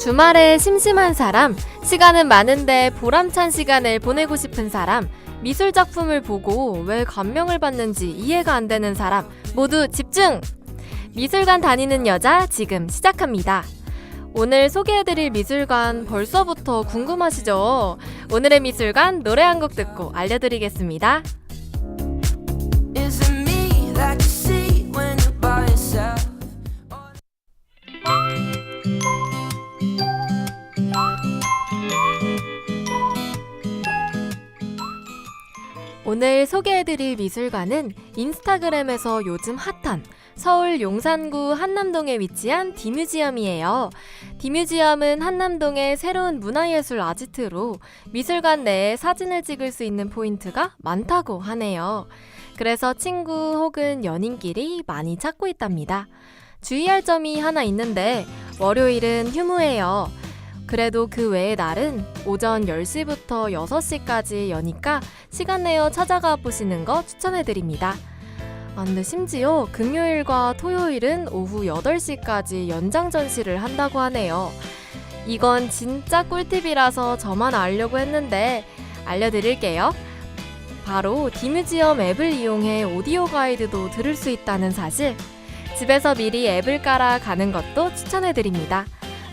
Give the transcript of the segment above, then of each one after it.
주말에 심심한 사람, 시간은 많은데 보람찬 시간을 보내고 싶은 사람, 미술 작품을 보고 왜 감명을 받는지 이해가 안 되는 사람, 모두 집중! 미술관 다니는 여자 지금 시작합니다. 오늘 소개해드릴 미술관 벌써부터 궁금하시죠? 오늘의 미술관 노래 한 곡 듣고 알려드리겠습니다. 오늘 소개해드릴 미술관은 인스타그램에서 요즘 핫한 서울 용산구 한남동에 위치한 디뮤지엄이에요. 디뮤지엄은 한남동의 새로운 문화예술 아지트로 미술관 내에 사진을 찍을 수 있는 포인트가 많다고 하네요. 그래서 친구 혹은 연인끼리 많이 찾고 있답니다. 주의할 점이 하나 있는데 월요일은 휴무예요. 그래도 그 외의 날은 오전 10시부터 6시까지 여니까 시간 내어 찾아가 보시는 거 추천해 드립니다. 아, 근데 심지어 금요일과 토요일은 오후 8시까지 연장 전시를 한다고 하네요. 이건 진짜 꿀팁이라서 저만 알려고 했는데 알려드릴게요. 바로 디뮤지엄 앱을 이용해 오디오 가이드도 들을 수 있다는 사실. 집에서 미리 앱을 깔아 가는 것도 추천해 드립니다.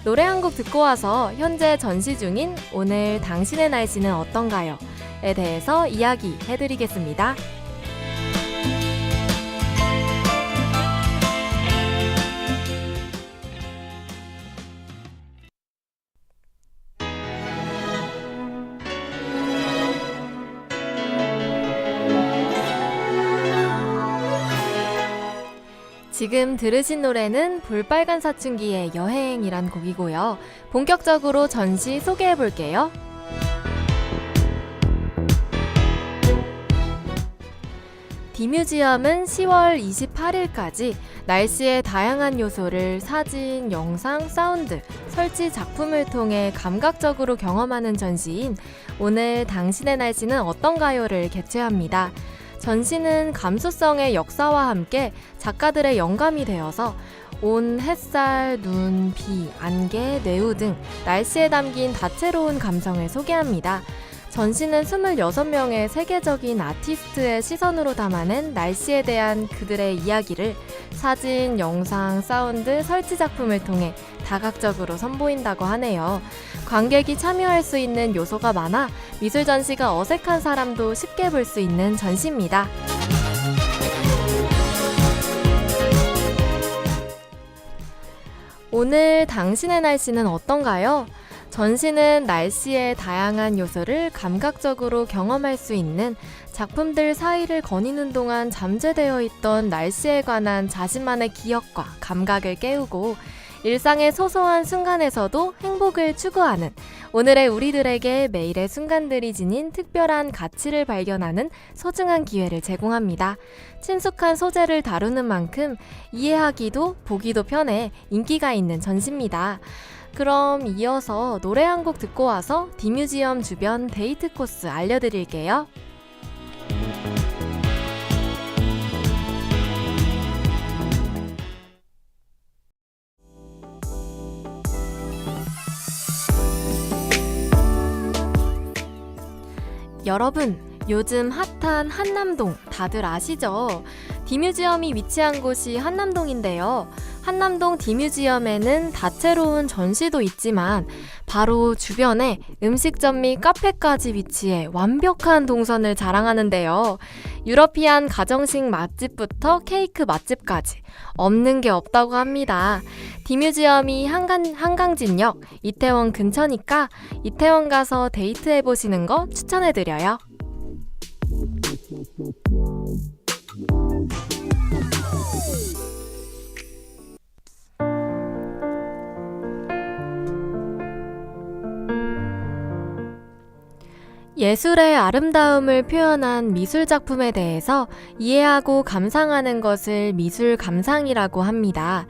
노래 한 곡 듣고 와서 현재 전시 중인 오늘 당신의 날씨는 어떤가요? 에 대해서 이야기 해드리겠습니다. 지금 들으신 노래는 볼빨간 사춘기의 여행이란 곡이고요. 본격적으로 전시 소개해 볼게요. 디뮤지엄은 10월 28일까지 날씨의 다양한 요소를 사진, 영상, 사운드, 설치 작품을 통해 감각적으로 경험하는 전시인 오늘 당신의 날씨는 어떤가요를 개최합니다. 전시는 감수성의 역사와 함께 작가들의 영감이 되어서 온 햇살, 눈, 비, 안개, 뇌우 등 날씨에 담긴 다채로운 감성을 소개합니다. 전시는 26명의 세계적인 아티스트의 시선으로 담아낸 날씨에 대한 그들의 이야기를 사진, 영상, 사운드, 설치 작품을 통해 다각적으로 선보인다고 하네요. 관객이 참여할 수 있는 요소가 많아 미술 전시가 어색한 사람도 쉽게 볼 수 있는 전시입니다. 오늘 당신의 날씨는 어떤가요? 전시는 날씨의 다양한 요소를 감각적으로 경험할 수 있는 작품들 사이를 거니는 동안 잠재되어 있던 날씨에 관한 자신만의 기억과 감각을 깨우고 일상의 소소한 순간에서도 행복을 추구하는 오늘의 우리들에게 매일의 순간들이 지닌 특별한 가치를 발견하는 소중한 기회를 제공합니다. 친숙한 소재를 다루는 만큼 이해하기도 보기도 편해 인기가 있는 전시입니다. 그럼 이어서 노래 한 곡 듣고 와서 디뮤지엄 주변 데이트 코스 알려드릴게요. 여러분, 요즘 핫한 한남동 다들 아시죠? 디뮤지엄이 위치한 곳이 한남동인데요. 한남동 디뮤지엄에는 다채로운 전시도 있지만 바로 주변에 음식점 및 카페까지 위치해 완벽한 동선을 자랑하는데요. 유러피안 가정식 맛집부터 케이크 맛집까지 없는 게 없다고 합니다. 디뮤지엄이 한강, 한강진역 이태원 근처니까 이태원 가서 데이트해 보시는 거 추천해 드려요. 예술의 아름다움을 표현한 미술 작품에 대해서 이해하고 감상하는 것을 미술 감상이라고 합니다.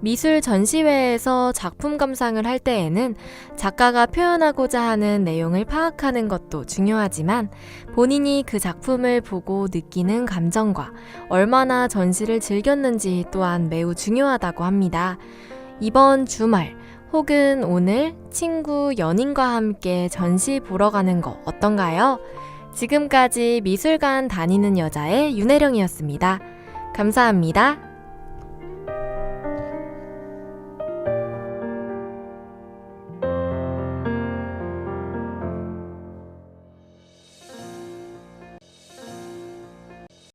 미술 전시회에서 작품 감상을 할 때에는 작가가 표현하고자 하는 내용을 파악하는 것도 중요하지만 본인이 그 작품을 보고 느끼는 감정과 얼마나 전시를 즐겼는지 또한 매우 중요하다고 합니다. 이번 주말 혹은 오늘 친구 연인과 함께 전시 보러 가는 거 어떤가요? 지금까지 미술관 다니는 여자의 윤혜령이었습니다. 감사합니다.